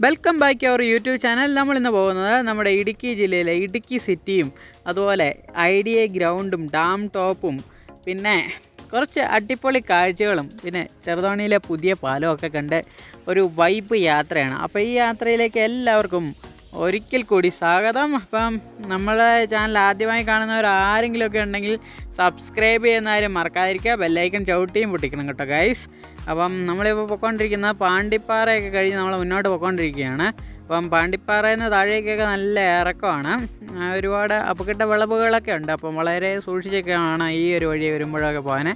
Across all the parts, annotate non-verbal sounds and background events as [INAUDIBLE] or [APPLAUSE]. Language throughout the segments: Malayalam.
Welcome back our YouTube channel നമ്മൾ ഇന്ന് പോകുന്നത് നമ്മുടെ ഇടുക്കി ജില്ലയിലെ ഇടുക്കി സിറ്റിയും അതുപോലെ ഐ ഡി എ ഗ്രൗണ്ടും ഡാം ടോപ്പും പിന്നെ കുറച്ച് അടിപൊളി കാഴ്ചകളും പിന്നെ ചെറുതോണിയിലെ പുതിയ പാലവും ഒക്കെ കണ്ട് ഒരു വൈബ് യാത്രയാണ്. അപ്പോൾ ഈ യാത്രയിലേക്ക് എല്ലാവർക്കും ഒരിക്കൽ കൂടി സ്വാഗതം. അപ്പം നമ്മുടെ ചാനൽ ആദ്യമായി കാണുന്നവർ ആരെങ്കിലുമൊക്കെ ഉണ്ടെങ്കിൽ സബ്സ്ക്രൈബ് ചെയ്യുന്ന കാര്യം മറക്കാതിരിക്കുക. ബെല്ലൈക്കൺ ചവിട്ടിയും പൊട്ടിക്കണം കേട്ടോ ഗൈസ് അപ്പം നമ്മളിപ്പോൾ പൊയ്ക്കൊണ്ടിരിക്കുന്നത് പാണ്ടിപ്പാറയൊക്കെ കഴിഞ്ഞ് നമ്മൾ മുന്നോട്ട് പൊയ്ക്കൊണ്ടിരിക്കുകയാണ് അപ്പം പാണ്ടിപ്പാറയിൽ നിന്ന് താഴേക്കൊക്കെ നല്ല ഇറക്കമാണ്. ഒരുപാട് അപകട വിളവുകളൊക്കെ ഉണ്ട്. അപ്പം വളരെ സൂക്ഷിച്ചൊക്കെയാണ് ഈ ഒരു വഴി വരുമ്പോഴൊക്കെ പോകാൻ.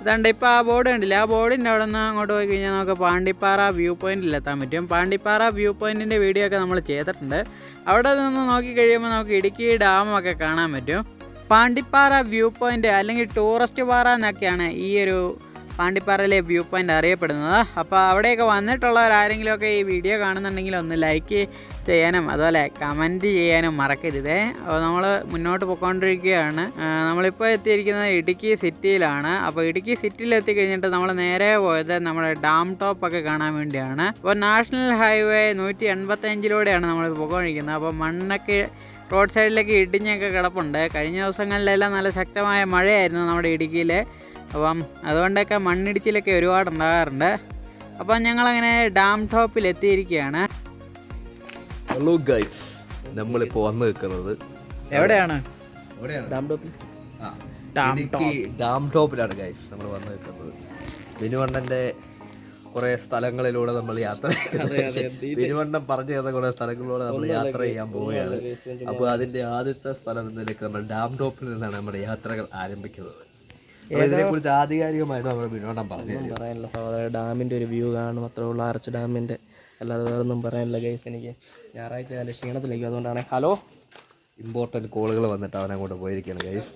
ഇതാണ്ട് ഇപ്പോൾ ആ ബോർഡ് കണ്ടില്ല? ആ ബോർഡിന്റെ അവിടെ നിന്ന് അങ്ങോട്ട് പോയി കഴിഞ്ഞാൽ നമുക്ക് പാണ്ടിപ്പാറ വ്യൂ പോയിന്റിൽ എത്താൻ പറ്റും. പാണ്ടിപ്പാറ വ്യൂ പോയിന്റിന്റെ വീഡിയോ ഒക്കെ നമ്മൾ ചെയ്തിട്ടുണ്ട്. അവിടെ നിന്ന് നോക്കി കഴിയുമ്പോൾ നമുക്ക് ഇടുക്കി ഡാമൊക്കെ കാണാൻ പറ്റും. പാണ്ടിപ്പാറ വ്യൂ പോയിന്റ് അല്ലെങ്കിൽ ടൂറിസ്റ്റ് പാറ എന്നൊക്കെയാണ് ഈ ഒരു പാണ്ടിപ്പാറയിലെ വ്യൂ പോയിന്റ് അറിയപ്പെടുന്നത്. അപ്പോൾ അവിടെയൊക്കെ വന്നിട്ടുള്ളവരാരെങ്കിലുമൊക്കെ ഈ വീഡിയോ കാണുന്നുണ്ടെങ്കിൽ ഒന്ന് ലൈക്ക് ചെയ്യാനും അതുപോലെ കമന്റ് ചെയ്യാനും മറക്കരുതേ. അപ്പോൾ നമ്മൾ മുന്നോട്ട് പോയിക്കൊണ്ടിരിക്കുകയാണ്. നമ്മളിപ്പോൾ എത്തിയിരിക്കുന്നത് ഇടുക്കി സിറ്റിയിലാണ് അപ്പോൾ ഇടുക്കി സിറ്റിയിൽ എത്തിക്കഴിഞ്ഞിട്ട് നമ്മൾ നേരെ പോയത് നമ്മുടെ ഡാം ടോപ്പൊക്കെ കാണാൻ വേണ്ടിയാണ്. അപ്പോൾ നാഷണൽ ഹൈവേ നൂറ്റി എൺപത്തഞ്ചിലൂടെയാണ് നമ്മൾ പോയിക്കൊണ്ടിരിക്കുന്നത്. അപ്പോൾ മണ്ണൊക്കെ റോഡ് സൈഡിലേക്ക് ഇടിഞ്ഞൊക്കെ കിടപ്പുണ്ട്. കഴിഞ്ഞ ദിവസങ്ങളിലെല്ലാം നല്ല ശക്തമായ മഴയായിരുന്നു നമ്മുടെ ഇടുക്കിയിൽ അപ്പം അതുകൊണ്ടൊക്കെ മണ്ണിടിച്ചിലൊക്കെ ഒരുപാട് ഉണ്ടാകാറുണ്ട്. അപ്പം ഞങ്ങളങ്ങനെ ഡാം ടോപ്പിൽ എത്തിയിരിക്കുകയാണ് ഹലോ ഗൈസ് നമ്മളിപ്പോ വന്ന് നിൽക്കുന്നത് എവിടെയാണ്? ഡാം ടോപ്പിൽ? ആ, ഡാം ഇടുക്കി ഡാം ടോപ്പിലാണ് ഗൈസ് നമ്മൾ വന്ന് നിൽക്കുന്നത്. ബിനുവണ്ണന്റെ കുറെ സ്ഥലങ്ങളിലൂടെ നമ്മൾ യാത്ര തിരുവണ്ണം പറഞ്ഞു തന്ന കുറെ സ്ഥലങ്ങളിലൂടെ നമ്മൾ യാത്ര ചെയ്യാൻ പോവുകയാണ്. അപ്പൊ അതിന്റെ ആദ്യത്തെ സ്ഥലം എന്നതിലേക്ക് നമ്മൾ ഡാം ടോപ്പിൽ നിന്നാണ് നമ്മുടെ യാത്രകൾ ആരംഭിക്കുന്നത്. ഇതിനെക്കുറിച്ച് ആധികാരികമായിട്ട് നമ്മൾ പറഞ്ഞു പറയാനില്ല ഡാമിന്റെ ഒരു വ്യൂ കാണും അത്രേ ഉള്ളൂ ആർച്ച് ഡാമിന്റെ അല്ലാതെ വേറൊന്നും പറയാനില്ല ഗൈസ് എനിക്ക് ഞായറാഴ്ച നല്ല ക്ഷീണത്തിലേക്ക് അതുകൊണ്ടാണ്. ഹലോ? ഇമ്പോർട്ടന്റ് കോളുകൾ വന്നിട്ട് അവനെ അങ്ങോട്ട് പോയിരിക്കുകയാണ് ഗൈസ്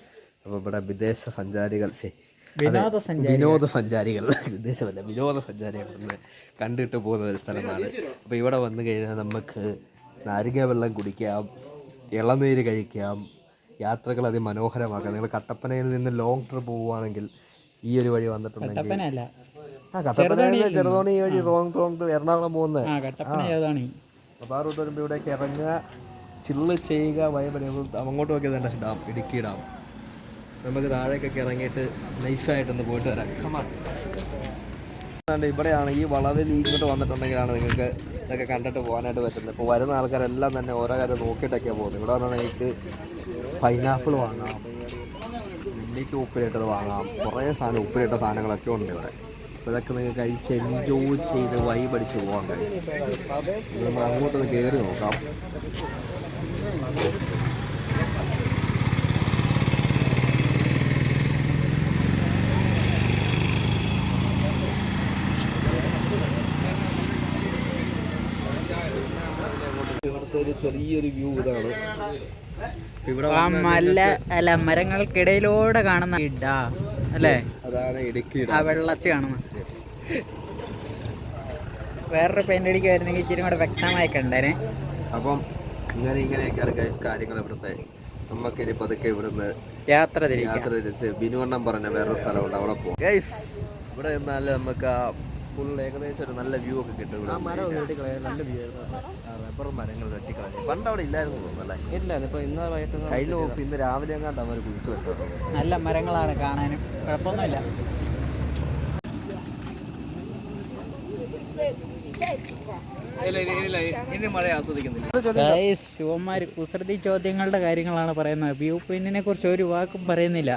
അപ്പോൾ ഇവിടെ വിദേശ സഞ്ചാരികൾ ശരി വിനോദസഞ്ചാരികൾ. വിനോദസഞ്ചാരികൾ. [LAUGHS] വിദേശമല്ല വിനോദസഞ്ചാരികൾ വന്ന് കണ്ടിട്ട് പോകുന്ന ഒരു സ്ഥലമാണ്. അപ്പോൾ ഇവിടെ വന്നു കഴിഞ്ഞാൽ നമുക്ക് നാരിക വെള്ളം കുടിക്കാം ഇളനീര് കഴിക്കാം യാത്രകൾ അതിമനോഹരമാക്കാം. നിങ്ങൾ കട്ടപ്പനയിൽ നിന്ന് ലോങ് ട്രിപ്പ് പോവുകയാണെങ്കിൽ ഈ ഒരു വഴി വന്നിട്ടുണ്ടെങ്കിൽ ആ കട്ടപ്പന ചെറുതോണി ഈ വഴി റോങ് റോങ് എറണാകുളം പോകുന്നത് അപ്പോൾ ആ. റൂട്ട് വരുമ്പോൾ ഇവിടേക്ക് ഇറങ്ങുക ചില്ല് ചെയ്യുക വൈബ് അങ്ങോട്ട് നോക്കിയതുണ്ട് ഡാം ഇടുക്കി ഡാം നമുക്ക് താഴേക്കൊക്കെ ഇറങ്ങിയിട്ട് നൈസായിട്ടൊന്ന് പോയിട്ട് വരാം. കമാ ഇവിടെയാണ് ഈ വളവിൽ ഇങ്ങോട്ട് വന്നിട്ടുണ്ടെങ്കിലാണ് നിങ്ങൾക്ക് ഇതൊക്കെ കണ്ടിട്ട് പോകാനായിട്ട് പറ്റുന്നത്. ഇപ്പോൾ വരുന്ന ആൾക്കാരെല്ലാം തന്നെ ഓരോ കാര്യം നോക്കിയിട്ടൊക്കെയാണ് പോകുന്നത്. ഇവിടെ വന്നാൽ നിങ്ങൾക്ക് പൈനാപ്പിൾ വാങ്ങാം നെല്ലിക്ക് ഉപ്പിലിട്ടത് വാങ്ങാം കുറേ സാധനം ഉപ്പിലിട്ട സാധനങ്ങളൊക്കെ ഉണ്ട് ഇവിടെ. അപ്പോൾ ഇതൊക്കെ നിങ്ങൾക്ക് കഴിച്ച് എൻജോയ് ചെയ്ത് വൈബടിച്ച് പോകാൻ കഴിയും നമ്മൾ അങ്ങോട്ടൊന്ന് കയറി നോക്കാം. ഇവിടുത്തെ ഒരു ചെറിയൊരു വ്യൂ ഇതാണ്. ആ മല അല്ല മരങ്ങൾക്കിടയിലൂടെ കാണുന്ന ഇടാ അല്ലേ? അതാണ് ഇടുക്കി ആ വെള്ളച്ച് കാണുന്ന. വേറൊരു പെയിന്റ് അടിക്കുമായിരുന്നെങ്കിൽ ഇച്ചിരി കൂടെ വ്യക്തമായി കണ്ടേനെ അപ്പം ഇങ്ങനെ ഇങ്ങനെയൊക്കെയാണ് ഗൈസ് കാര്യങ്ങൾ ഇവിടുത്തെ. നമുക്കിനി പതുക്കെ ഇവിടുന്ന് യാത്ര യാത്ര തിരിച്ച് ബിനുവണ്ണം പറഞ്ഞ വേറൊരു സ്ഥലമുണ്ട് അവിടെ പോകും ഗൈസ് ഇവിടെ നിന്നാൽ നമുക്ക് ആ ഫുൾ ഏകദേശം ഒരു നല്ല വ്യൂ ഒക്കെ കിട്ടും ഇവിടെ. നല്ല വ്യൂ റബ്ബർ മരങ്ങൾ വെട്ടിക്കളഞ്ഞു. പണ്ട് അവിടെ ഇല്ലായിരുന്നു തോന്നുന്നല്ലേ ഇല്ല ഇപ്പൊ ഇന്ന് വൈകിട്ട് കയ്യിൽ ഓഫ് ഇന്ന് രാവിലെ എങ്ങാണ്ട് അവർ കുഴിച്ചു വെച്ചത് നല്ല മരങ്ങളാണ് കാണാനും. കുഴപ്പമൊന്നുമില്ല ഇനി മഴ ആസ്വദിക്കുന്നില്ല ഗൈസ് ശിവന്മാര് കുസൃതി ചോദ്യങ്ങളുടെ കാര്യങ്ങളാണ് പറയുന്നത്. വ്യൂ പോയിന്റിനെ കുറിച്ച് ഒരു വാക്കും പറയുന്നില്ല.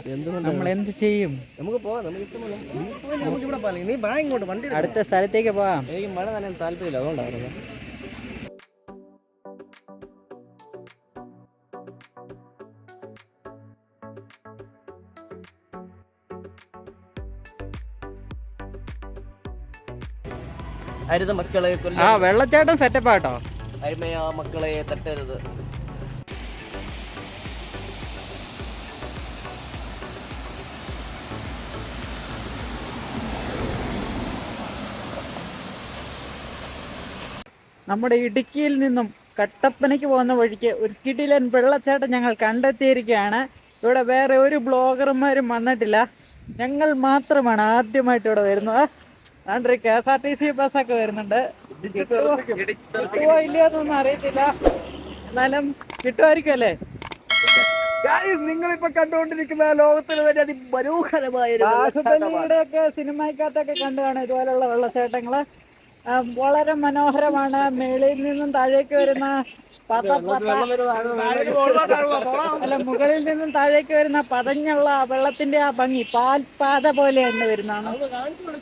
നമ്മൾ എന്ത് ചെയ്യും? നമുക്ക് പോവാം നമുക്ക് ഇഷ്ടമല്ല നമുക്ക് ഇവിടെ പോകാം നീ വാ ഇങ്ങോട്ട് വണ്ടി അടുത്ത സ്ഥലത്തേക്ക് പോവാം. എനിക്ക് മഴ നനയാൻ താല്പര്യമില്ല അതുകൊണ്ടാണ് മക്കളെ ആ വെള്ളച്ചാട്ടം സെറ്റപ്പ് ആട്ടോ. അരുമയാ മക്കളെ തട്ടരുത്. നമ്മുടെ ഇടുക്കിയിൽ നിന്നും കട്ടപ്പനയ്ക്ക് പോകുന്ന വഴിക്ക് ഒരു കിടിലൻ വെള്ളച്ചാട്ടം ഞങ്ങൾ കണ്ടെത്തിയിരിക്കുകയാണ്. ഇവിടെ വേറെ ഒരു ബ്ലോഗർമാരും വന്നിട്ടില്ല. ഞങ്ങൾ മാത്രമാണ് ആദ്യമായിട്ട് ഇവിടെ വരുന്നത്. അതുകൊണ്ട് K S R T C bus ഒക്കെ വരുന്നുണ്ട്. കിട്ടുമോ ഇല്ലയോ എന്നൊന്നും അറിയത്തില്ല. എന്നാലും കിട്ടുമായിരിക്കും അല്ലേ? നിങ്ങളിപ്പോ കണ്ടുകൊണ്ടിരിക്കുന്ന ലോകത്തിൽ തന്നെ അതിമനോഹരമായ സിനിമയ്ക്കകത്തൊക്കെ കണ്ടു കാണും ഇതുപോലുള്ള വെള്ളച്ചാട്ടങ്ങൾ. വളരെ മനോഹരമാണ്. മേളയിൽ നിന്നും താഴേക്ക് വരുന്ന പത പത അല്ല മുകളിൽ നിന്നും താഴേക്ക് വരുന്ന പതഞ്ഞുള്ള വെള്ളത്തിന്റെ ആ ഭംഗി പാൽ പാത പോലെ തന്നെ വരുന്നതാണ്.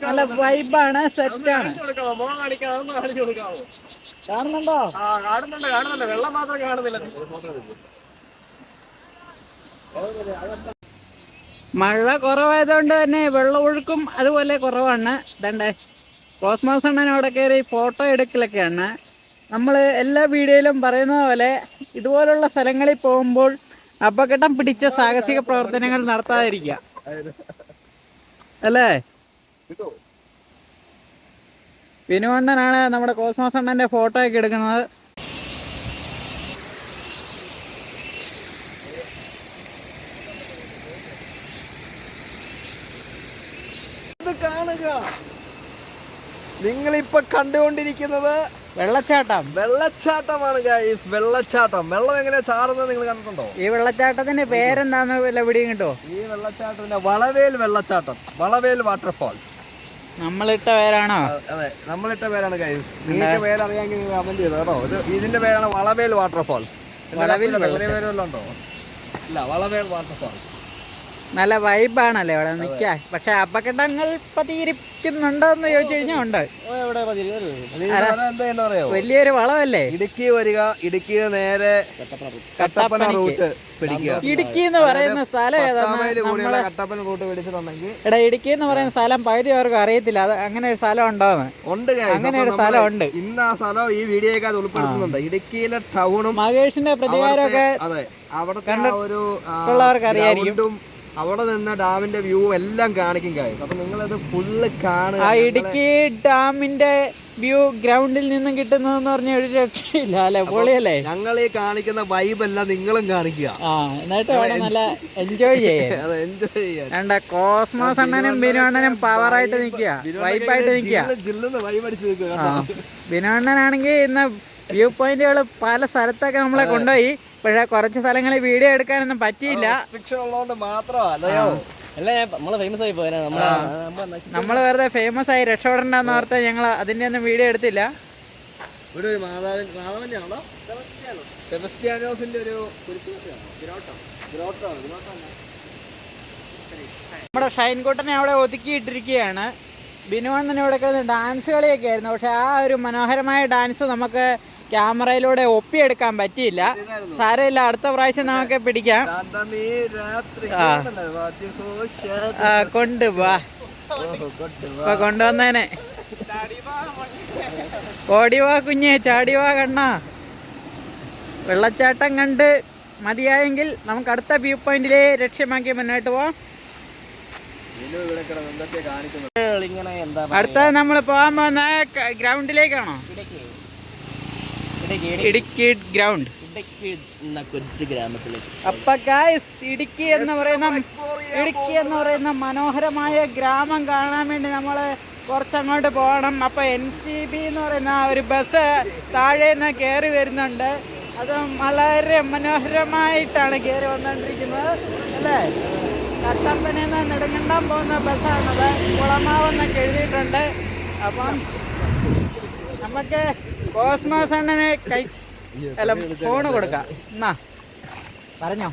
നല്ല വൈബാണ് സെറ്റാണ് കാണുന്നുണ്ടോ? കാണുന്നുണ്ട് കാണുന്നുണ്ട്. വെള്ളം മാത്രം കാണുന്നില്ല. മഴ കുറവായതുകൊണ്ട് തന്നെ വെള്ളമൊഴുക്കും അതുപോലെ കുറവാണ്. ഇതണ്ടേ? കോസ്മോസ് അണ്ണൻ അവിടെ കയറി ഫോട്ടോ എടുക്കലൊക്കെയാണ് നമ്മൾ എല്ലാ വീഡിയോയിലും പറയുന്ന പോലെ ഇതുപോലുള്ള സ്ഥലങ്ങളിൽ പോകുമ്പോൾ അപകടം പിടിച്ച സാഹസിക പ്രവർത്തനങ്ങൾ നടത്താതിരിക്കുക. അല്ലേ? വിനുവണ്ണനാണ് നമ്മുടെ കോസ്മോസ് അണ്ണന്റെ ഫോട്ടോ ഒക്കെ എടുക്കുന്നത് ഇത് കാണുക നിങ്ങളിപ്പൊ കണ്ടുകൊണ്ടിരിക്കുന്നത് വെള്ളച്ചാട്ടം. വെള്ളച്ചാട്ടമാണ് ഗൈസ് വെള്ളച്ചാട്ടം. വെള്ളം എങ്ങനെയാ ചാറുന്നത് നിങ്ങൾ കണ്ടിട്ടുണ്ടോ? ഈ വെള്ളച്ചാട്ടത്തിന്റെ പേരെന്താന്ന് എവിടെയും കിട്ടോ? ഈ വെള്ളച്ചാട്ടത്തിന്റെ വളവേൽ വെള്ളച്ചാട്ടം. വളവേൽ വാട്ടർഫാൾസ് നമ്മളിട്ട പേരാണോ? അതെ. നമ്മളിട്ട പേരാണ് ഗൈസ് നിങ്ങൾക്ക് പേരറിയാമെങ്കിൽ കമന്റ് ചെയ്തോ കേട്ടോ. ഇത് ഇതിന്റെ പേരാണ് വളവേൽ വാട്ടർഫാൾസ് വളവേൽ വല്ലതും ഉണ്ടോ? ഇല്ല വളവേൽ വാട്ടർഫാൾസ് നല്ല വൈബാണല്ലേ ഇവിടെ നിൽക്കാൻ പക്ഷെ അപകടങ്ങൾ പതിയിരിക്കുന്നുണ്ടോന്ന് ചോദിച്ചു കഴിഞ്ഞാൽ ഉണ്ട്. വലിയൊരു വളവല്ലേ? ഇടുക്കി വരിക ഇടുക്കി നേരെ കട്ടപ്പന റൂട്ട് പിടിക്കുക. ഇടുക്കി എന്ന് പറയുന്ന സ്ഥലം കട്ടപ്പന റൂട്ട് പിടിച്ചിട്ടുണ്ടെങ്കിൽ എടാ ഇടുക്കി എന്ന് പറയുന്ന സ്ഥലം പകുതി പേർക്ക് അറിയത്തില്ല. അത് അങ്ങനെ ഒരു സ്ഥലം ഉണ്ടോന്ന്. ഉണ്ട്. അങ്ങനെ ഒരു സ്ഥലം ഉണ്ട്. ഇന്ന് ആ സ്ഥലം ഈ വീഡിയോ അത് ഉൾപ്പെടുത്തുന്നുണ്ട്. ഇടുക്കിയിലെ ടൗണും മഹേഷിന്റെ പ്രതികാരമൊക്കെ അതെ അവിടുത്തെ ഒരു ഉള്ളവർക്ക് അറിയായിരിക്കും. അവിടെ നിന്ന് ഡാമിന്റെ വ്യൂ എല്ലാം കാണിക്കും കാര്യം അപ്പൊ നിങ്ങളത് ഫുള്ള് കാണുക. ആ ഇടുക്കി ഡാമിന്റെ വ്യൂ ഗ്രൗണ്ടിൽ നിന്നും കിട്ടുന്നതെന്ന് പറഞ്ഞ ഒരു രക്ഷയില്ല അല്ലെ? പൊളിയല്ലേ? ഞങ്ങൾ ഈ കാണിക്കുന്ന വൈബ് എല്ലാം നിങ്ങളും കാണിക്കുക. ആ എന്നിട്ട് അവിടെ നല്ല എൻജോയ് ചെയ്യാൻ അത് എൻജോയ് കോസ്മോസ് അണ്ണനും ബിനു അണ്ണനും പവറായിട്ട് നിൽക്കുക. വൈബായിട്ട് നിൽക്കുക. ജില്ലെന്ന് വൈബ് അടിച്ച് നിൽക്കുക. ബിനു അണ്ണനാണെങ്കിൽ ഇന്ന് വ്യൂ പോയിന്റുകൾ പല സ്ഥലത്തൊക്കെ നമ്മളെ കൊണ്ടുപോയി. പക്ഷെ കുറച്ച് സ്ഥലങ്ങളിൽ വീഡിയോ എടുക്കാനൊന്നും പറ്റിയില്ല. ഫിക്ഷൻ ഉള്ളതുകൊണ്ട് മാത്രമല്ലയോ അല്ല നമ്മൾ ഫേമസ് ആയി പോയാ. നമ്മളെ നമ്മൾ വെറുതെ ഫേമസ് ആയി രക്ഷപ്പെടണ്ടെന്ന് ഓർത്ത് ഞങ്ങൾ അതിന്റെ ഒന്നും വീഡിയോ എടുത്തില്ല. ഇവിടെ ഒരു മാതാവൻ മാധവന്റെ ആണോ? സെബസ്റ്റിയാനോസിന്റെ ഒരു കുരിശുപള്ളിയാണോ? ഗ്രോട്ടോ? ഗ്രോട്ടോ? ഗ്രോട്ടോ നമ്മുടെ ഷൈൻകുട്ടനെ അവിടെ ഒതുക്കിയിട്ടിരിക്കുകയാണ്. ബിനുവണ്ണൻ ഇവിടെ കിടന്ന് ഡാൻസ് കളിയൊക്കെ ആയിരുന്നു. പക്ഷെ ആ ഒരു മനോഹരമായ ഡാൻസ് നമുക്ക് ക്യാമറയിലൂടെ ഒപ്പിയെടുക്കാൻ പറ്റിയില്ല. സാരമില്ല അടുത്ത പ്രാവശ്യം നമുക്ക് പിടിക്കാം. ആ. കേൾക്കുന്നുണ്ടോ? വാദ്യഘോഷ- ആ, കൊണ്ടുവാ ഓഹോ, കൊണ്ട് വാ. ഇപ്പൊ കൊണ്ടുവന്നേനെ. ഓടിവാ കുഞ്ഞെ ചാടിവാ കണ്ണാ. വെള്ളച്ചാട്ടം കണ്ട് മതിയായെങ്കിൽ നമുക്ക് അടുത്ത വ്യൂ പോയിന്റിലെ ലക്ഷ്യമാക്കി മുന്നോട്ട് പോവാം. അടുത്ത നമ്മൾ പോകാൻ പോകുന്ന ഗ്രൗണ്ടിലേക്കാണോ? ഇടുക്കി ഗ്രൗണ്ട്. ഇടയ്ക്ക് എന്ന കൊച്ചു ഗ്രാമത്തിലേക്ക്. അപ്പൊ ഗായ്സ് ഇടുക്കി എന്ന് പറയുന്ന ഇടുക്കി എന്ന് പറയുന്ന മനോഹരമായ ഗ്രാമം കാണാൻ വേണ്ടി നമ്മൾ കുറച്ചങ്ങോട്ട് പോകണം. അപ്പൊ എൻ സി ബി എന്ന് പറയുന്ന ഒരു ബസ് താഴെ നിന്ന് കയറി വരുന്നുണ്ട്. അത് വളരെ മനോഹരമായിട്ടാണ് കയറി വന്നുകൊണ്ടിരിക്കുന്നത് അല്ലേ? കട്ടപ്പനയിൽ നിന്ന് നെടുങ്കണ്ടം പോകുന്ന ബസ്സാണത് കുളമാവെന്നൊക്കെ എഴുതിയിട്ടുണ്ട്. അപ്പം നമുക്ക് കോസ്മോസ് അണ്ണനെ കൈ അല്ല ഫോണ് കൊടുക്കാം. എന്നാ പറഞ്ഞോ.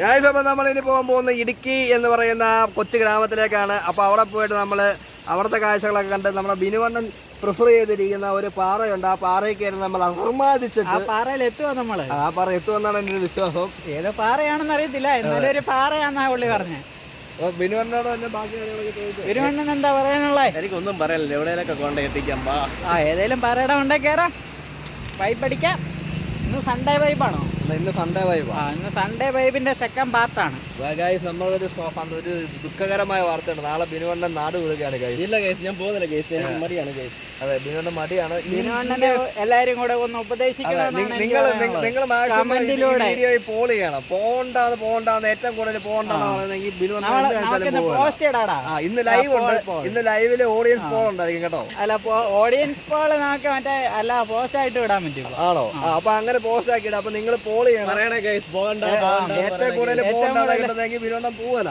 ഗൈസ് അപ്പോൾ നമ്മൾ ഇനി പോകാൻ പോകുന്ന ഇടുക്കി എന്ന് പറയുന്ന കൊച്ചു ഗ്രാമത്തിലേക്കാണ്. അപ്പോൾ അവിടെ പോയിട്ട് നമ്മൾ അവിടുത്തെ കാഴ്ചകളൊക്കെ കണ്ട് നമ്മുടെ ബിനുവണ്ണൻ പ്രിഫർ ചെയ്തിരിക്കുന്ന ഒരു പാറയുണ്ട്. ആ പാറയിൽ കയറി നമ്മൾ ആ അർമാദിച്ചിട്ട് പാറയിൽ എത്തുമോ നമ്മൾ? ആ പാറ എത്തുമെന്നാണ് എന്റെ വിശ്വാസം. ഏതോ പാറയാണെന്ന് അറിയത്തില്ല. എന്നാലും ഒരു പാറയാന്നാ പുള്ളി പറഞ്ഞേ. ഇരുവണ്ണൻ എന്താ പറയാനുള്ളേ? എനിക്കൊന്നും പറയാനില്ല എവിടെയൊക്കെ കൊണ്ട് എത്തിക്കാം വാ. ആ ഏതേലും പറയടം കൊണ്ടേ കയറാം വൈബ് അടിക്കാം. ഇന്ന് സൺഡേ വൈബാണോ ഇന്ന് സൺഡേ വൈബ് ആ. ഇന്ന് സൺഡേ വൈബിന്റെ സെക്കൻഡ് പാർട്ടാണ് ഗൈസ് നമ്മളൊരു ഒരു ദുഃഖകരമായ വാർത്തയാണ് നാളെ ബിനുവണ്ണൻ നാട് വിടുകയാണ് ഗൈസ് ഇല്ല ഗൈസ് ഞാൻ പോകുന്നില്ല ഗൈസ് എനിക്ക് മടിയാണ് ഗൈസ് അതെ ബിനുവണ്ണൻ മടിയാണ്. ബിനുവണ്ണനെ എല്ലാരും കൂടെ ഒന്ന് ഉപദേശിക്കണം നിങ്ങൾ. നിങ്ങൾ വീഡിയോയിൽ പോൾ ചെയ്യണം. പോണ്ടാന്ന് പോണ്ടാന്ന് ഏറ്റവും കൂടുതൽ പോണ്ടാന്ന് പറയുന്നെങ്കിൽ ബിനുവണ്ണൻ ആ ഇന്ന് ലൈവ് ഉണ്ട്. ഇന്ന് ലൈവിൽ ഓഡിയൻസ് പോൾ ഉണ്ടായിരിക്കും കേട്ടോ. അല്ല ഓഡിയൻസ് പോൾ നമുക്ക് മറ്റേ അല്ല പോസ്റ്റ് ആയിട്ട് വിടാൻ പറ്റും ആണോ? അപ്പൊ അങ്ങനെ പോസ്റ്റ് ആക്കിയിട്ട് അപ്പൊ നിങ്ങൾ പോൾ ചെയ്യണം. പറയണേ പോകണ്ട ഏറ്റവും കൂടുതൽ പോവല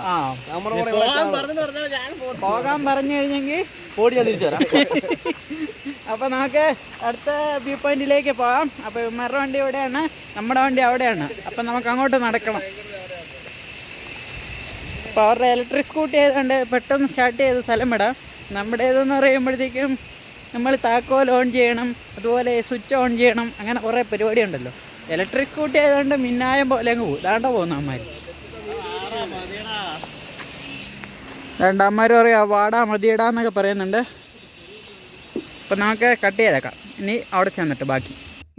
നമ്മുടെ കൂടെ പോകാൻ പറഞ്ഞു കഴിഞ്ഞെങ്കിൽ ഓടി ഞാൻ തിരിച്ചു വരാം. [LAUGHS] അപ്പൊ നമുക്ക് അടുത്ത വ്യൂ പോയിന്റിലേക്ക് പോകാം. അപ്പൊ ഇവന്മാരുടെ വണ്ടി ഇവിടെയാണ് നമ്മുടെ വണ്ടി അവിടെയാണ്. അപ്പൊ നമുക്ക് അങ്ങോട്ട് നടക്കണം. അപ്പൊ അവരുടെ ഇലക്ട്രിക് സ്കൂട്ടി ആയതുകൊണ്ട് പെട്ടെന്ന് സ്റ്റാർട്ട് ചെയ്ത് സ്ഥലം വിടാം നമ്മുടേതെന്ന് പറയുമ്പോഴത്തേക്കും നമ്മൾ താക്കോൽ ഓൺ ചെയ്യണം അതുപോലെ സ്വിച്ച് ഓൺ ചെയ്യണം അങ്ങനെ കുറേ പരിപാടി ഉണ്ടല്ലോ ഇലക്ട്രിക് കൂട്ടി ആയതുകൊണ്ട് മിന്നായം പോലെ അങ്ങ് പോകും ദാണ്ട പോകുന്ന അമ്മമാര് ദാണ്ട അമ്മമാർ പറയാ വാടാ മതിയടാ എന്നൊക്കെ പറയുന്നുണ്ട്. അപ്പം നമുക്ക് കട്ട് ചെയ്തേക്കാം. ഇനി അവിടെ ചെന്നിട്ട് ബാക്കി.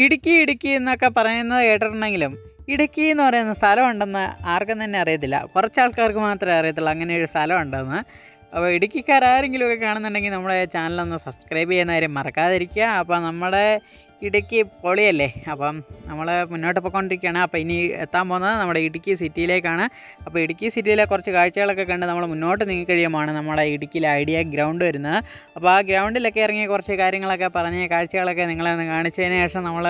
ഇടുക്കി ഇടുക്കി എന്നൊക്കെ പറയുന്നത് കേട്ടിട്ടുണ്ടെങ്കിലും ഇടുക്കി എന്ന് പറയുന്ന സ്ഥലമുണ്ടെന്ന് ആർക്കും തന്നെ അറിയത്തില്ല. കുറച്ച് ആൾക്കാർക്ക് മാത്രമേ അറിയത്തുള്ളൂ അങ്ങനെ ഒരു സ്ഥലമുണ്ടെന്ന്. അപ്പോൾ ഇടുക്കിക്കാരെങ്കിലും ഒക്കെ കാണുന്നുണ്ടെങ്കിൽ നമ്മുടെ ചാനലൊന്ന് സബ്സ്ക്രൈബ് ചെയ്യുന്ന കാര്യം മറക്കാതിരിക്കുക. അപ്പോൾ നമ്മുടെ ഇടുക്കി പൊളിയല്ലേ? അപ്പം നമ്മൾ മുന്നോട്ട് പോയിക്കൊണ്ടിരിക്കുകയാണ് അപ്പോൾ ഇനി എത്താൻ പോകുന്നത് നമ്മുടെ ഇടുക്കി സിറ്റിയിലേക്കാണ്. അപ്പോൾ ഇടുക്കി സിറ്റിയിലെ കുറച്ച് കാഴ്ചകളൊക്കെ കണ്ട് നമ്മൾ മുന്നോട്ട് നീങ്ങി കഴിയുമ്പോൾ നമ്മുടെ ഇടുക്കിയിലെ ഐഡിയ ഗ്രൗണ്ട് വരുന്നത്. അപ്പോൾ ആ ഗ്രൗണ്ടിലൊക്കെ ഇറങ്ങിയ കുറച്ച് കാര്യങ്ങളൊക്കെ പറഞ്ഞ കാഴ്ചകളൊക്കെ നിങ്ങളെ ഒന്ന് കാണിച്ചതിന് ശേഷം നമ്മൾ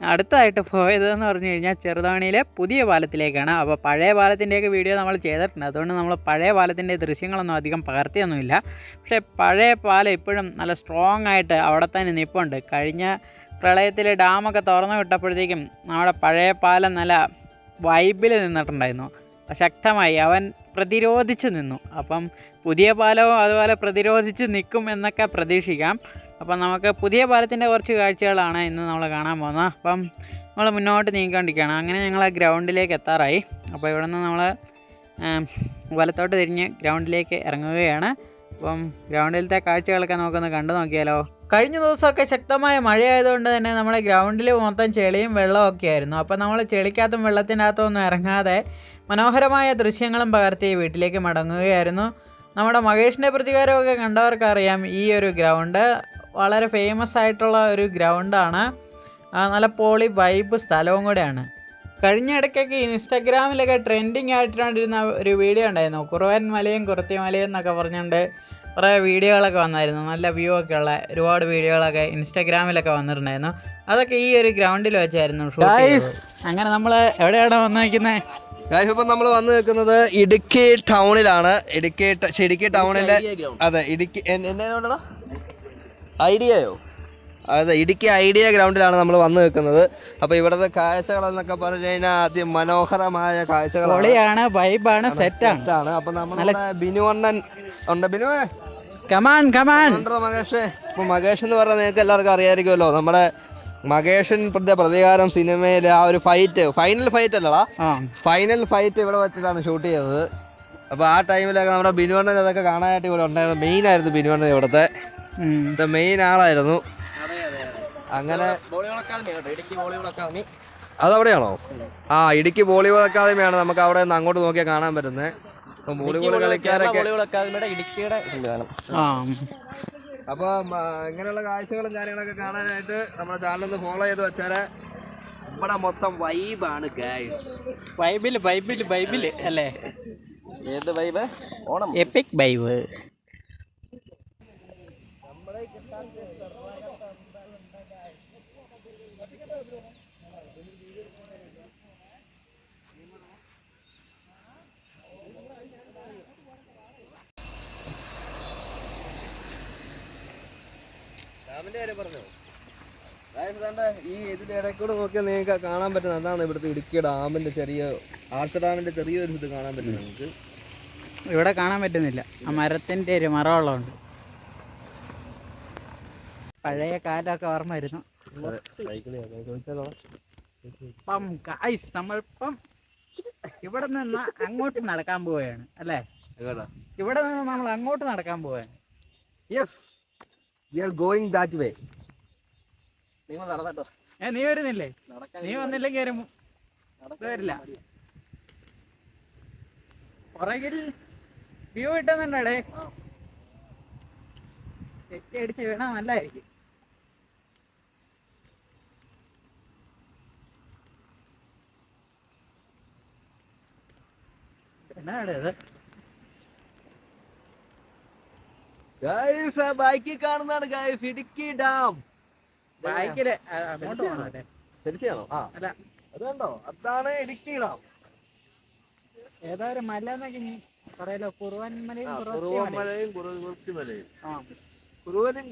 അടുത്തായിട്ട് പോയതെന്ന് പറഞ്ഞു കഴിഞ്ഞാൽ ചെറുതോണിയിലെ പുതിയ പാലത്തിലേക്കാണ്. അപ്പോൾ പഴയ പാലത്തിന്റെയൊക്കെ വീഡിയോ നമ്മൾ ചെയ്തിട്ടുണ്ട്. അതുകൊണ്ട് നമ്മൾ പഴയ പാലത്തിന്റെ ദൃശ്യങ്ങളൊന്നും അധികം പകർത്തിയൊന്നുമില്ല. പക്ഷേ പഴയ പാലം ഇപ്പോഴും നല്ല സ്ട്രോങ് ആയിട്ട് അവിടെ തന്നെ നിൽപ്പുണ്ട് കഴിഞ്ഞ പ്രളയത്തിൽ ഡാമൊക്കെ തുറന്നു വിട്ടപ്പോഴത്തേക്കും നമ്മുടെ പഴയ പാലം നല്ല വൈബിൽ നിന്നിട്ടുണ്ടായിരുന്നു. ശക്തമായി അവൻ പ്രതിരോധിച്ച് നിന്നു. അപ്പം പുതിയ പാലവും അതുപോലെ പ്രതിരോധിച്ച് നിൽക്കും എന്നൊക്കെ പ്രതീക്ഷിക്കാം. അപ്പം നമുക്ക് പുതിയ പാലത്തിന്റെ കുറച്ച് കാഴ്ചകളാണ് ഇന്ന് നമ്മൾ കാണാൻ പോകുന്നത്. അപ്പം നമ്മൾ മുന്നോട്ട് നീങ്ങിക്കൊണ്ടിരിക്കുകയാണ്. അങ്ങനെ ഞങ്ങൾ ആ ഗ്രൗണ്ടിലേക്ക് എത്താറായി. അപ്പോൾ ഇവിടെ നിന്ന് നമ്മൾ വലത്തോട്ട് തിരിഞ്ഞ് ഗ്രൗണ്ടിലേക്ക് ഇറങ്ങുകയാണ്. അപ്പം ഗ്രൗണ്ടിലത്തെ കാഴ്ചകളൊക്കെ നമുക്കൊന്ന് കണ്ടു നോക്കിയാലോ? കഴിഞ്ഞ ദിവസമൊക്കെ ശക്തമായ മഴയായതുകൊണ്ട് തന്നെ നമ്മുടെ ഗ്രൗണ്ടിൽ മൊത്തം ചെളിയും വെള്ളവും ഒക്കെ ആയിരുന്നു. അപ്പോൾ നമ്മൾ ചെളിക്കകത്തും വെള്ളത്തിനകത്തും ഇറങ്ങാതെ മനോഹരമായ ദൃശ്യങ്ങളും പകർത്തി വീട്ടിലേക്ക് മടങ്ങുകയായിരുന്നു. നമ്മുടെ മഹേഷിന്റെ പ്രതികാരമൊക്കെ കണ്ടവർക്കറിയാം ഈ ഒരു ഗ്രൗണ്ട്. വളരെ ഫേമസ് ആയിട്ടുള്ള ഒരു ഗ്രൗണ്ടാണ് നല്ല പോളി വൈബ് സ്ഥലവും കൂടെയാണ്. കഴിഞ്ഞ ഇടയ്ക്കൊക്കെ ഇൻസ്റ്റാഗ്രാമിലൊക്കെ ട്രെൻഡിങ് ആയിട്ടുണ്ടിരുന്ന ഒരു വീഡിയോ ഉണ്ടായിരുന്നു. കുറവൻ മലയും കുറത്തി മലയും എന്നൊക്കെ പറഞ്ഞുകൊണ്ട് കുറേ വീഡിയോകളൊക്കെ വന്നായിരുന്നു. നല്ല വ്യൂ ഒക്കെ ഉള്ള ഒരുപാട് വീഡിയോകളൊക്കെ ഇൻസ്റ്റാഗ്രാമിലൊക്കെ വന്നിട്ടുണ്ടായിരുന്നു. അതൊക്കെ ഈ ഒരു ഗ്രൗണ്ടിൽ വെച്ചായിരുന്നു. അങ്ങനെ നമ്മൾ എവിടെയാണ് വന്നിരിക്കുന്നത് ഗായ്സ് ഇപ്പം നമ്മൾ വന്നു നിൽക്കുന്നത് ഇടുക്കി ടൗണിലാണ് ഇടുക്കി ഇടുക്കി ടൗണിലെ അതെ ഇടുക്കി എന്നതിനോടാ ഐഡിയയോ? അതെ ഇടുക്കി ഐഡിയ ഗ്രൗണ്ടിലാണ് നമ്മൾ വന്നു നിൽക്കുന്നത്. അപ്പൊ ഇവിടുത്തെ കാഴ്ചകൾ എന്നൊക്കെ പറഞ്ഞു കഴിഞ്ഞാൽ ആദ്യം മനോഹരമായ കാഴ്ചകളാണ്. വൈബാണ് സെറ്റാണ് സെറ്റാണ് അപ്പൊ നമ്മൾ ബിനു? അണ്ണൻ ഉണ്ട് ബിനുവേ കമാൻ കമാൻ മകേഷ് ഇപ്പൊ മകേഷ് എന്ന് പറഞ്ഞാൽ നിങ്ങൾക്ക് എല്ലാവർക്കും അറിയാമായിരിക്കുമല്ലോ നമ്മുടെ മഹേഷൻ പ്രതി പ്രതികാരം സിനിമയിലെ ആ ഒരു ഫൈറ്റ് ഫൈനൽ ഫൈറ്റ് അല്ലടാ. ഫൈനൽ ഫൈറ്റ് ഇവിടെ വെച്ചിട്ടാണ് ഷൂട്ട് ചെയ്തത്. അപ്പോൾ ആ ടൈമിലൊക്കെ നമ്മുടെ ബിനുവണ്ണൻ അതൊക്കെ കാണാനായിട്ട് ഇവിടെ ഉണ്ടായിരുന്നു മെയിൻ ആയിരുന്നു ബിനുവണ്ണൻ ഇവിടുത്തെ. മെയിൻ ആളായിരുന്നു. അങ്ങനെ അതവിടെയാണോ? ആ ഇടുക്കി വോളിബോൾ അക്കാദമിയാണ് നമുക്ക് അവിടെ നിന്ന് അങ്ങോട്ട് നോക്കിയാൽ കാണാൻ പറ്റുന്നത് അപ്പം വോളിബോൾ കളിക്കാരൊക്കെ അപ്പോൾ ഇങ്ങനെയുള്ള കാഴ്ചകളും കാര്യങ്ങളൊക്കെ കാണാനായിട്ട് നമ്മുടെ ചാനലൊന്ന് ഫോളോ ചെയ്ത് വെച്ചാൽ ഇവിടെ മൊത്തം വൈബാണ് ഗൈസ് ബൈബിൾ ബൈബിൾ ബൈബിൾ അല്ലേ? ഏത് വൈബ് ഓണം. എപ്പിക് ബൈബ് കാര്യം ഈ ഇതിന്റെ ഇടയ്ക്കൂടെ നോക്കിയാൽ നിങ്ങൾക്ക് കാണാൻ പറ്റുന്നത് അതാണ് ഇവിടുത്തെ ഇടുക്കി ഡാമിന്റെ ചെറിയ ആർച്ച ഡാമിന്റെ ചെറിയൊരു ഇത് കാണാൻ പറ്റുന്നത് നിങ്ങൾക്ക് ഇവിടെ കാണാൻ പറ്റുന്നില്ല. ആ മരത്തിന്റെ ഒരു മറമുള്ളതുകൊണ്ട് പഴയ കാലമൊക്കെ ഓർമ്മ വരുന്നു ഗായ്സ് നമ്മളിപ്പം ഇവിടെ നിന്ന് അങ്ങോട്ട് നടക്കാൻ പോവുകയാണ് അല്ലേ? ഇവിടെ നിന്ന് നമ്മൾ അങ്ങോട്ട് നടക്കാൻ പോവാണ് yes we are going that way നിങ്ങൾ നടന്നോ. ഏ നീ വരുന്നില്ലേ? നീ വന്നില്ലെങ്കിൽ വരില്ല. പുറകിൽ വ്യൂ കിട്ടുന്നുണ്ടേ തെറ്റി അടിച്ച് വീണാ നല്ലായിരിക്കും ഗൈസ് ബൈക്കിൽ കാണുന്നതാണ് ഗൈസ് ഇടുക്കി ഡാം. ബൈക്കിൽ അങ്ങോട്ട് പോകണല്ലേ ശരിയാണോ ആ. അല്ല. അതുണ്ടോ? അതാണ് ഇടുക്കി ഡാം. ഏതോ ഒരു മല എന്നൊക്കെ പറയലോ കുറുവൻമലയും കുറുവനും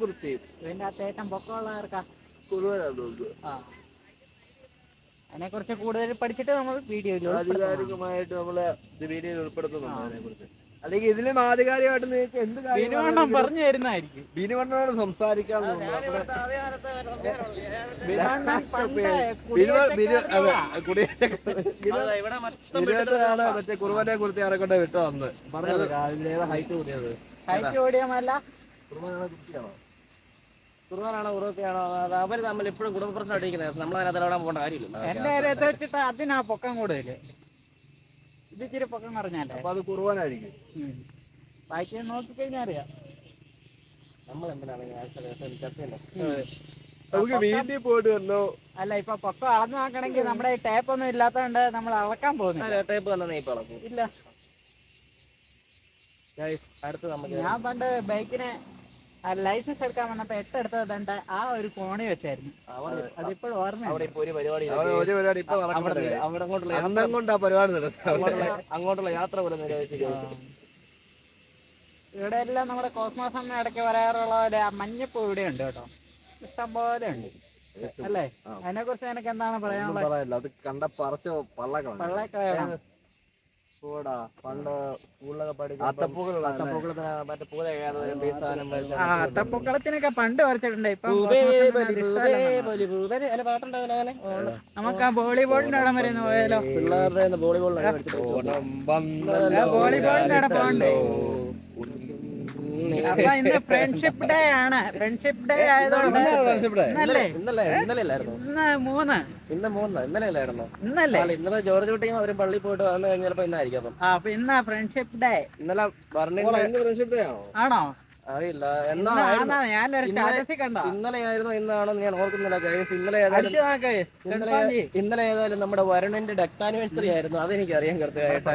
ഇതിന്റെ പൊക്കമുള്ളവർക്കാ കുറുവനാണ് ആ. അതിനെ കുറിച്ച് കൂടുതൽ പഠിച്ചിട്ട് നമ്മൾ വീഡിയോയിൽ ആധികാരികമായിട്ട് നമ്മൾ ഇത് വീഡിയോയിൽ ഉൾപ്പെടുത്തുന്നുണ്ട് അതിനെ കുറിച്ച് അല്ലെങ്കിൽ ഇതിലും ആധികാരികമായിട്ട് നിങ്ങൾക്ക് എന്ത് കാര്യം പറഞ്ഞു തരുന്നതായിരിക്കും ബിനുവണ്ണനോട് സംസാരിക്കാൻ ബിനുവേട്ടനാണ് മറ്റേ കുറുവനെ കുറിച്ച് ഇറക്കട്ടെ വിട്ടു തന്ന് പറഞ്ഞത് ഹൈറ്റ് കൂടിയത് ഹൈറ്റ് ഓടിയ കുറുവനെ കുറുവനാണ് കുട്ടിയാണോ കുറുവാനാണോ ഉറുപ്പിയാണോ? അവർ അവർ തമ്മിൽ എപ്പോഴും കുടുംബ പ്രശ്നം അടിക്കുന്നത് നമ്മളതിനകത്ത് ഇടപെടാൻ പോകേണ്ട കാര്യമില്ല. എന്റെ കാര്യത്തെ വെച്ചിട്ട് അതിനാ പൊക്കം കൂടുതൽ. ഇത് ഇച്ചിരി പൊക്കം പറഞ്ഞാലേ അപ്പൊ അത് കുറുവാനായിരിക്കും. ബാക്കി നോക്കിക്കഴിഞ്ഞാൽ അറിയാം. നമ്മൾ നമുക്ക് വീട്ടിൽ പോയിട്ട് വന്നോ? അല്ല ഇപ്പൊ പൊക്കം അളന്നു നോക്കണമെങ്കിൽ നമ്മുടെ ടേപ്പ് ഒന്നും ഇല്ലാത്തതുകൊണ്ട് നമ്മൾ അളക്കാൻ പോകുന്നില്ല. ടേപ്പ് തന്നെ ഇപ്പൊ ഇല്ല. അടുത്ത് നമുക്ക് ഞാൻ പണ്ട് ബൈക്കിന് ലൈസൻസ് എടുക്കാൻ വന്നപ്പോ എട്ട് എടുത്തത് ദണ്ട ആ ഒരു കോണി വെച്ചായിരുന്നു. അതിപ്പോഴും ഓർമ്മ ഒരു ഒരു അങ്ങോട്ടുള്ള യാത്ര പോലും ഇവിടെ എല്ലാം നമ്മുടെ കോസ്മോസ് എന്ന ഇടയ്ക്ക് പറയാറുള്ള പോലെ ആ മഞ്ഞപ്പൂ ഇവിടെ ഉണ്ട് കേട്ടോ. ഇഷ്ടം പോലെ ഉണ്ട് അല്ലേ. അതിനെ കുറിച്ച് എനിക്ക് എന്താണ് പറയാനുള്ളത്? അത് കണ്ട പറച്ച പള്ളക്കളാണ് വെള്ളക്കളയാണ് കൂടാ പണ്ട് സ്കൂളിലൊക്കെ അത്തപ്പൂക്കളുള്ള അത്തപ്പൂക്കളത്തിന് മറ്റേ ഈ സാധനം അത്തപ്പൂക്കളത്തിനൊക്കെ പണ്ട് വരച്ചിട്ടുണ്ട്. ഇപ്പം പാട്ടുണ്ടാവില്ല അങ്ങനെ? നമുക്ക് ആ വോളിബോളിന്റെ ഇടം വരെ പോയാലോ? പിള്ളേരുടെ വോളിബോളിന്റെ വോളിബോളിന്റെ ഇടം പോകണ്ടേ? അപ്പൊ ഇന്ന് ഫ്രണ്ട്ഷിപ്പ് ഡേ ആണ്. ഫ്രണ്ട്ഷിപ്പ് ഡേ ആയതുകൊണ്ട് ഇന്നല്ലേ ഇന്നലെ ഇന്നലെ ഇന്ന് മൂന്ന്. ഇന്ന് മൂന്ന്. ഇന്നലെ അല്ലായിരുന്നു ഇന്നല്ലേ ഇന്നലെ ജോർജ് കുട്ടിയും അവരും പള്ളി പോയിട്ട് വന്നു കഴിഞ്ഞാൽ ചിലപ്പോ ഇന്നായിരിക്കും അപ്പം. ആ അപ്പൊ ഇന്ന ഫ്രണ്ട്ഷിപ്പ് ഡേ ഇന്നലെ ഫ്രണ്ട്ഷിപ്പ് ഡേ ആണോ? ആണോ? അറിയില്ല. ഇന്നലെ- ഇന്നലെ ആയിരുന്നു ഇന്നാണെന്ന് ഞാൻ ഓർക്കുന്നില്ല ഗൈസ് ഇന്നലെ ഏതായാലും ഇന്നലെ ഇന്നലെ ഏതായാലും നമ്മുടെ വരുണിന്റെ ഡെത്ത് ആനിവേഴ്സറി ആയിരുന്നു. അതെനിക്ക് അറിയാൻ കൃത്യമായിട്ട്.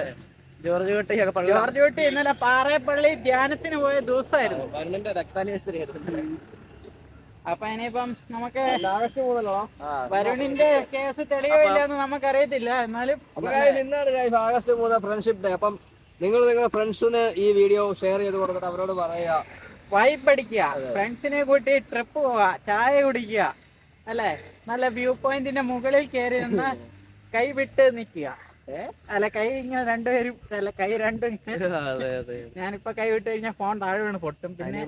ജോർജ് കുട്ടിയൊക്കെ പള്ളി ജോർജ് കുട്ടി ഇന്നലെ പാറേപ്പള്ളി ധ്യാനത്തിന് പോയ ദിവസമായിരുന്നു ഗവൺമെന്റ് അപ്പൊ ഇനിയിപ്പം നമുക്ക് വരുണിന്റെ കേസ് തെളിയില്ല എന്ന് നമുക്കറിയത്തില്ല എന്നാലും ഇന്നാണ് ഓഗസ്റ്റ് ആഗസ്റ്റ് മൂന്ന് ഫ്രണ്ട്ഷിപ്പ് ഡേ അപ്പം നിങ്ങൾ നിങ്ങളുടെ ഫ്രണ്ട്സിന് ഈ വീഡിയോ ഷെയർ ചെയ്ത് കൊടുത്തിട്ട് അവരോട് പറയുക. വൈബ് അടിക്കുക ഫ്രണ്ട്സിനെ കൂട്ടി ട്രിപ്പ് പോവാ ചായ കുടിക്കുക അല്ലേ? നല്ല വ്യൂ പോയിന്റിന്റെ മുകളിൽ കയറി നിന്ന് [LAUGHS] കൈ വിട്ട് നിക്കുക ഏ അല്ല കൈ ഇങ്ങനെ രണ്ടുപേരും അല്ല കൈ രണ്ടും ഞാനിപ്പോ കൈ വിട്ട് കഴിഞ്ഞാൽ ഫോൺ താഴെ വീണ് പൊട്ടും. പിന്നെ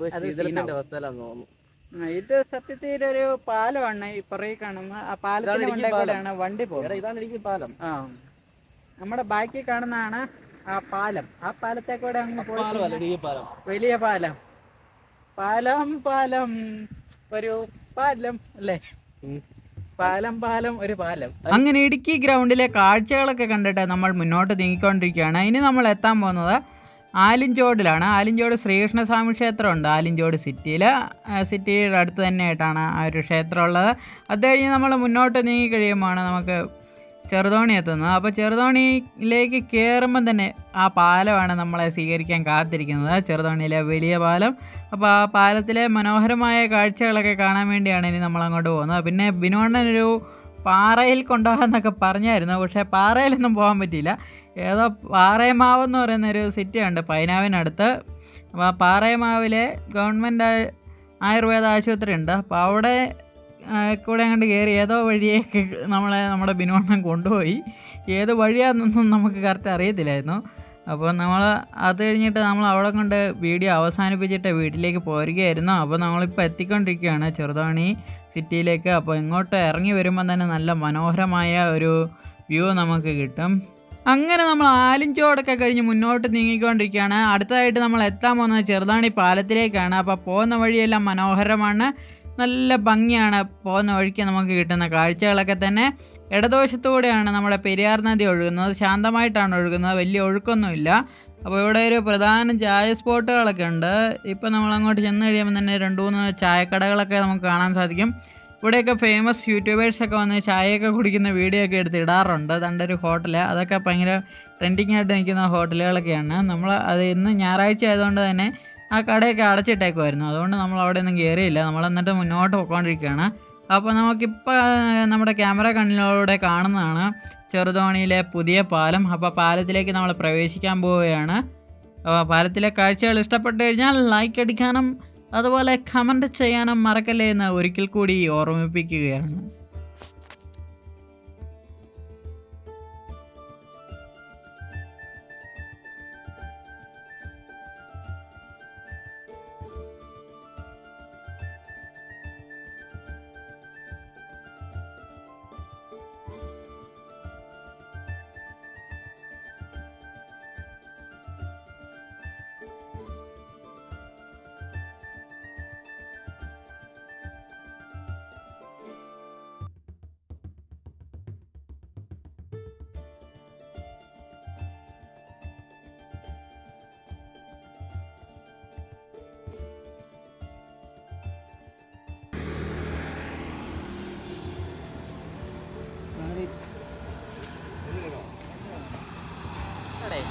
ഇത് സത്യത്തിൽ ഒരു പാലമാണ് ഈ പുറകെ കാണുന്ന ആ പാലത്തിന്റെ പാലം. കൂടെയാണ് വണ്ടി പോകുന്നത്. ഇതാണ് പാലം. ആ. നമ്മുടെ ബാക്കി കാണുന്നതാണ് ആ പാലം. ആ പാലത്തെ കൂടെ അങ്ങ് വലിയ പാലം. പാലം പാലം. ഒരു പാലം അല്ലേ? പാലം പാലം ഒരു പാലം. അങ്ങനെ ഇടുക്കി ഗ്രൗണ്ടിലെ കാഴ്ചകളൊക്കെ കണ്ടിട്ട് നമ്മൾ മുന്നോട്ട് നീങ്ങിക്കൊണ്ടിരിക്കുകയാണ്. ഇനി നമ്മൾ എത്താൻ പോകുന്നത് ആലിഞ്ചോടിലാണ്. ആലിഞ്ചോട് ശ്രീകൃഷ്ണസ്വാമി ക്ഷേത്രമുണ്ട്. ആലിഞ്ചോട് സിറ്റിയിൽ സിറ്റിയുടെ അടുത്ത് തന്നെയായിട്ടാണ് ആ ഒരു ക്ഷേത്രം ഉള്ളത് അത് കഴിഞ്ഞ് നമ്മൾ മുന്നോട്ട് നീങ്ങി കഴിയുമ്പോൾ നമുക്ക് ചെറുതോണി എത്തുന്നത് അപ്പോൾ ചെറുതോണിയിലേക്ക് കയറുമ്പം തന്നെ ആ പാലമാണ് നമ്മളെ സ്വീകരിക്കാൻ കാത്തിരിക്കുന്നത്. ചെറുതോണിയിലെ വലിയ പാലം. അപ്പോൾ ആ പാലത്തിലെ മനോഹരമായ കാഴ്ചകളൊക്കെ കാണാൻ വേണ്ടിയാണ് ഇനി നമ്മൾ അങ്ങോട്ട് പോകുന്നത്. പിന്നെ ബിനോണ്ണനൊരു പാറയിൽ കൊണ്ടുപോകാമെന്നൊക്കെ പറഞ്ഞായിരുന്നു. പക്ഷേ പാറയിലൊന്നും പോകാൻ പറ്റിയില്ല. ഏതോ പാറയമാവെന്ന് പറയുന്ന ഒരു സിറ്റി ഉണ്ട് പൈനാവിനടുത്ത്. അപ്പോൾ ആ പാറയമാവിലെ ഗവൺമെന്റ് ആയുർവേദ ആശുപത്രി ഉണ്ട്. അപ്പോൾ അവിടെ കൂടെ അങ്ങോട്ട് കയറി ഏതോ വഴിയേക്ക് നമ്മളെ നമ്മുടെ ബിനോണ്ണം കൊണ്ടുപോയി. ഏത് വഴിയാണെന്നൊന്നും നമുക്ക് കറക്റ്റ് അറിയത്തില്ലായിരുന്നു. അപ്പോൾ നമ്മൾ അത് കഴിഞ്ഞിട്ട് നമ്മൾ അവിടെ കൊണ്ട് വീഡിയോ അവസാനിപ്പിച്ചിട്ട് വീട്ടിലേക്ക് പോരുകയായിരുന്നു. അപ്പോൾ നമ്മളിപ്പോൾ എത്തിക്കൊണ്ടിരിക്കുകയാണ് ചെറുതോണി സിറ്റിയിലേക്ക്. അപ്പോൾ ഇങ്ങോട്ട് ഇറങ്ങി വരുമ്പോൾ തന്നെ നല്ല മനോഹരമായ ഒരു വ്യൂ നമുക്ക് കിട്ടും. അങ്ങനെ നമ്മൾ ആലിഞ്ചോടൊക്കെ കഴിഞ്ഞ് മുന്നോട്ട് നീങ്ങിക്കൊണ്ടിരിക്കുകയാണ്. അടുത്തതായിട്ട് നമ്മൾ എത്താൻ പോകുന്നത് ചെറുതാണി പാലത്തിലേക്കാണ്. അപ്പോൾ പോകുന്ന വഴിയെല്ലാം മനോഹരമാണ്. നല്ല ഭംഗിയാണ് പോകുന്ന വഴിക്ക് നമുക്ക് കിട്ടുന്ന കാഴ്ചകളൊക്കെ തന്നെ. ഇടതുവശത്തൂടെയാണ് നമ്മുടെ പെരിയാർ നദി ഒഴുകുന്നത്. ശാന്തമായിട്ടാണ് ഒഴുകുന്നത്. വലിയ ഒഴുക്കൊന്നുമില്ല. അപ്പോൾ ഇവിടെ ഒരു പ്രധാന ചായ സ്പോട്ടുകളൊക്കെ ഉണ്ട്. ഇപ്പോൾ നമ്മൾ അങ്ങോട്ട് ചെന്ന് കഴിയുമ്പോൾ തന്നെ രണ്ട് മൂന്ന് ചായക്കടകളൊക്കെ നമുക്ക് കാണാൻ സാധിക്കും. ഇവിടെയൊക്കെ ഫേമസ് യൂട്യൂബേഴ്സൊക്കെ വന്ന് ചായയൊക്കെ കുടിക്കുന്ന വീഡിയോ ഒക്കെ എടുത്ത് ഇടാറുണ്ട്. അതുകൊണ്ട് ഒരു ഹോട്ടൽ അതൊക്കെ ഭയങ്കര ട്രെൻഡിങ് ആയിട്ട് നിൽക്കുന്ന ഹോട്ടലുകളൊക്കെയാണ്. നമ്മൾ അത് ഇന്ന് ഞായറാഴ്ച ആയതുകൊണ്ട് തന്നെ ആ കടയൊക്കെ അടച്ചിട്ടേക്കുമായിരുന്നു അതുകൊണ്ട് നമ്മൾ അവിടെ ഒന്നും കയറിയില്ല നമ്മൾ എന്നിട്ട് മുന്നോട്ട് പോയിക്കൊണ്ടിരിക്കുകയാണ് അപ്പോൾ നമുക്കിപ്പോൾ നമ്മുടെ ക്യാമറ കണ്ണിലൂടെ കാണുന്നതാണ് ചെറുതോണിയിലെ പുതിയ പാലം. അപ്പോൾ പാലത്തിലേക്ക് നമ്മൾ പ്രവേശിക്കാൻ പോവുകയാണ്. അപ്പോൾ പാലത്തിലെ കാഴ്ചകൾ ഇഷ്ടപ്പെട്ട് കഴിഞ്ഞാൽ ലൈക്ക് അടിക്കാനും അതുപോലെ കമന്റ് ചെയ്യാനും മറക്കല്ലേ എന്ന് ഒരിക്കൽ കൂടി ഓർമ്മിപ്പിക്കുകയാണ്.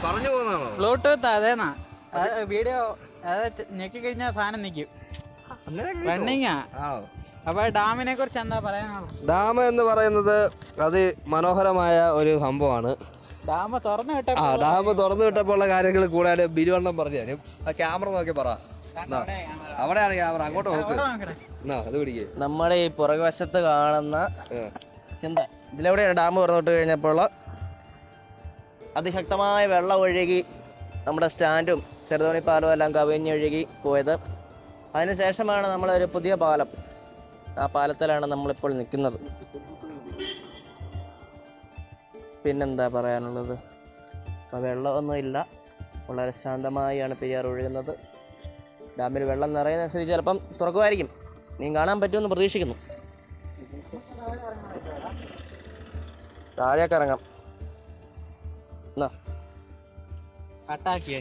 പറഞ്ഞു പോകുന്നതാണോ? ബ്ലൂടൂത്ത് അതേന്നാ. വീഡിയോ അത് ഞെക്കി. കഴിഞ്ഞാൽ സാധനം നിൽക്കും റണ്ണിങ്ങാ ആണോ? അപ്പോൾ ഡാമിനെ കുറിച്ച് എന്താ പറയാനുള്ളത്? ഡാം എന്ന് പറയുന്നത് അത് മനോഹരമായ ഒരു സംഭവമാണ്. ഡാം തുറന്നു ആ ഡാം തുറന്നു വിട്ടപ്പോൾ ഉള്ള കാര്യങ്ങൾ കൂടാതെ ബിരുവണ്ണം പറഞ്ഞു തരും. ആ ക്യാമറ നോക്കി പറ. എന്നാ, അവിടെയാണ് ക്യാമറ. അങ്ങോട്ട് നോക്ക്. എന്നാ അത് പിടിക്കേ. നമ്മുടെ ഈ പുറകുവശത്ത് കാണുന്ന എന്താ? ഇതിലെവിടെയാണ് ഡാം തുറന്നിട്ട് കഴിഞ്ഞപ്പോൾ അതിശക്തമായ വെള്ളം ഒഴുകി നമ്മുടെ സ്റ്റാൻഡും ചെറുതോണി പാലവും എല്ലാം കവിഞ്ഞൊഴുകി പോയത്. അതിനുശേഷമാണ് നമ്മളൊരു പുതിയ പാലം. ആ പാലത്തിലാണ് നമ്മളിപ്പോൾ നിൽക്കുന്നത്. പിന്നെന്താ പറയാനുള്ളത്? ഇപ്പോൾ വെള്ളമൊന്നുമില്ല വളരെ ശാന്തമായാണ് പെരിയാർ ഒഴുകുന്നത്. ഡാമിൽ വെള്ളം നിറയുന്നതനുസരിച്ച് ചിലപ്പം തുറക്കുമായിരിക്കും. നീ കാണാൻ പറ്റുമെന്ന് പ്രതീക്ഷിക്കുന്നു. താഴേക്ക് കട്ടാക്കിയ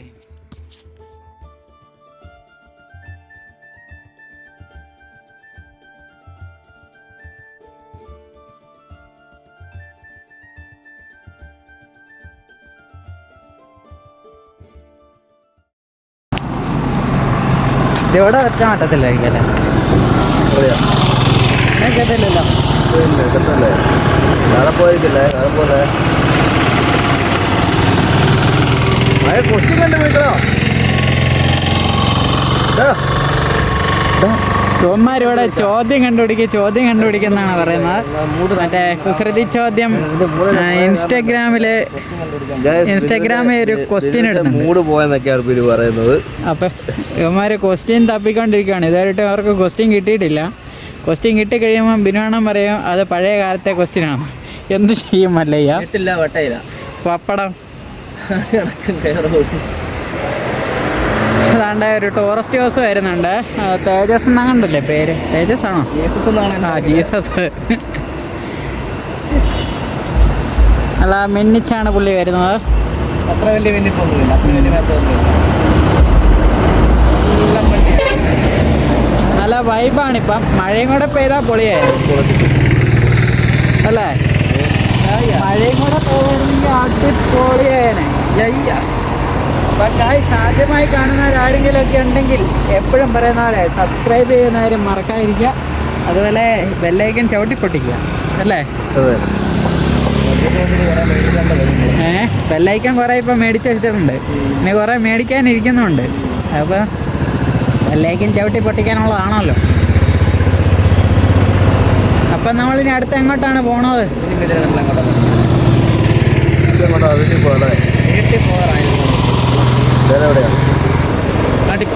ഇവിടെ വെച്ചാൽ പറ്റത്തില്ലായിരിക്കും അല്ലേ കേട്ടില്ലല്ലോ. നാളെ പോയിരിക്കില്ലേ നാളെ പോലെ മഴ കൊച്ചു കണ്ടു വിളിക്കണോ ഇവന്മാരിവിടെ ചോദ്യം കണ്ടുപിടിക്കുക ചോദ്യം കണ്ടുപിടിക്കുന്നാണ് പറയുന്നത്. മറ്റേ കുസൃതി ചോദ്യം ഇൻസ്റ്റഗ്രാമിൽ ഇൻസ്റ്റാഗ്രാമിൽ ഇൻസ്റ്റാഗ്രാമിൽ ഒരു ക്വസ്റ്റ്യൻ മൂഡ് പോയെന്നൊക്കെയാണ് പറയുന്നത്. അപ്പൊ ഇവന്മാര് ക്വസ്റ്റ്യൻ തപ്പിക്കൊണ്ടിരിക്കുകയാണ്. ഇതുവരെയായിട്ട് അവർക്ക് ക്വസ്റ്റ്യൻ കിട്ടിയിട്ടില്ല. ക്വസ്റ്റ്യൻ കിട്ടി കഴിയുമ്പോൾ ബിനുവണ്ണം പറയും അത് പഴയ കാലത്തെ ക്വസ്റ്റ്യൻ ആണ്. എന്ത് ചെയ്യും മല്ലയ്യ? വട്ടയില്ല. പപ്പടം. കണക്കും [LAUGHS] കയറും അതാണ്ട് ഒരു ടൂറിസ്റ്റ് ബസ് വരുന്നുണ്ട്. തേജസ് എന്നാണ്ടല്ലേ പേര്? തേജസ് ആണോ? ജീസസ് എന്നാണ് ആ ജീസസ്. അല്ല മിന്നിച്ചാണ് പുള്ളി വരുന്നത്. അത്ര വലിയ മിന്നിപ്പൊന്നുമില്ല. അത്ര വലിയ നല്ല വൈബാണിപ്പം മഴയും കൂടെ പെയ്താൽ പൊളിയായിരുന്നു അല്ലേ? മഴയും കൂടെ ആരെങ്കിലും അപ്പം സാധ്യമായി ഒക്കെ ഉണ്ടെങ്കിൽ എപ്പോഴും പറയുന്ന പോലെ സബ്സ്ക്രൈബ് ചെയ്യുന്നവരും മറക്കാതിരിക്കുക. അതുപോലെ ബെല്ലൈക്കൻ ചവിട്ടി പൊട്ടിക്കുക അല്ലേ? ഏ? ബെല്ലൈക്കൻ കുറേ ഇപ്പം മേടിച്ച് വെച്ചിട്ടുണ്ട്. ഇനി കുറേ മേടിക്കാനിരിക്കുന്നുണ്ട്. അപ്പോൾ ബെല്ലൈക്കൻ ചവിട്ടി പൊട്ടിക്കാനുള്ളതാണല്ലോ അപ്പം ഇനി അടുത്ത് എങ്ങോട്ടാണ് പോണത്? അപ്പൊ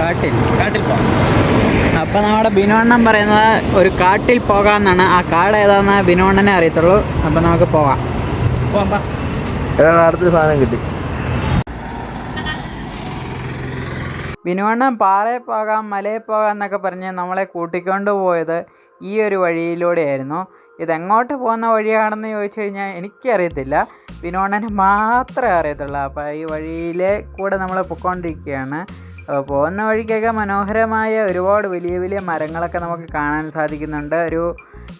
കാട്ടിൽ കാട്ടിൽ നമ്മുടെ ബിനോണ്ണൻ പറയുന്നത് ഒരു കാട്ടിൽ പോകാന്നാണ്. ആ കാട് ഏതാണെന്ന് ബിനോണ്ണനെ അറിയത്തുള്ളൂ. അപ്പൊ നമുക്ക് പോവാം. അടുത്തൊരു സാധനം കിട്ടി ബിനോണ്ണൻ പാറയിൽ പോകാം മലയിൽ പോകാം എന്നൊക്കെ പറഞ്ഞ് നമ്മളെ കൂട്ടിക്കൊണ്ട് പോയത് ഈ ഒരു വഴിയിലൂടെയായിരുന്നു. ഇതെങ്ങോട്ട് പോകുന്ന വഴിയാണെന്ന് ചോദിച്ചു കഴിഞ്ഞാൽ എനിക്കറിയത്തില്ല. വിനോണന് മാത്രമേ അറിയത്തുള്ളൂ. അപ്പോൾ ഈ വഴിയിലെ കൂടെ നമ്മൾ പൊയ്ക്കൊണ്ടിരിക്കുകയാണ്. അപ്പോൾ പോകുന്ന വഴിക്കൊക്കെ മനോഹരമായ ഒരുപാട് വലിയ വലിയ മരങ്ങളൊക്കെ നമുക്ക് കാണാൻ സാധിക്കുന്നുണ്ട്. ഒരു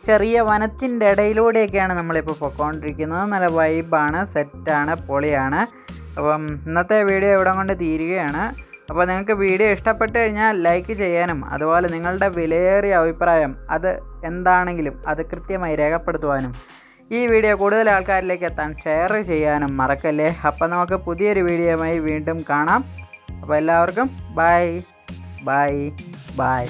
ചെറിയ വനത്തിന്റെ ഇടയിലൂടെയൊക്കെയാണ് നമ്മളിപ്പോൾ പൊയ്ക്കൊണ്ടിരിക്കുന്നത്. നല്ല വൈബാണ് സെറ്റാണ് പൊളിയാണ്. അപ്പം ഇന്നത്തെ വീഡിയോ ഇവിടെ കൊണ്ട് തീരുകയാണ്. അപ്പോൾ നിങ്ങൾക്ക് വീഡിയോ ഇഷ്ടപ്പെട്ട് കഴിഞ്ഞാൽ ലൈക്ക് ചെയ്യാനും അതുപോലെ നിങ്ങളുടെ വിലയേറിയ അഭിപ്രായം അത് എന്താണെങ്കിലും അത് കൃത്യമായി രേഖപ്പെടുത്തുവാനും ഈ വീഡിയോ കൂടുതൽ ആൾക്കാരിലേക്ക് എത്താൻ ഷെയർ ചെയ്യാനും മറക്കല്ലേ? അപ്പോൾ നമുക്ക് പുതിയൊരു വീഡിയോയുമായി വീണ്ടും കാണാം. അപ്പോൾ എല്ലാവർക്കും ബൈ ബൈ ബൈ.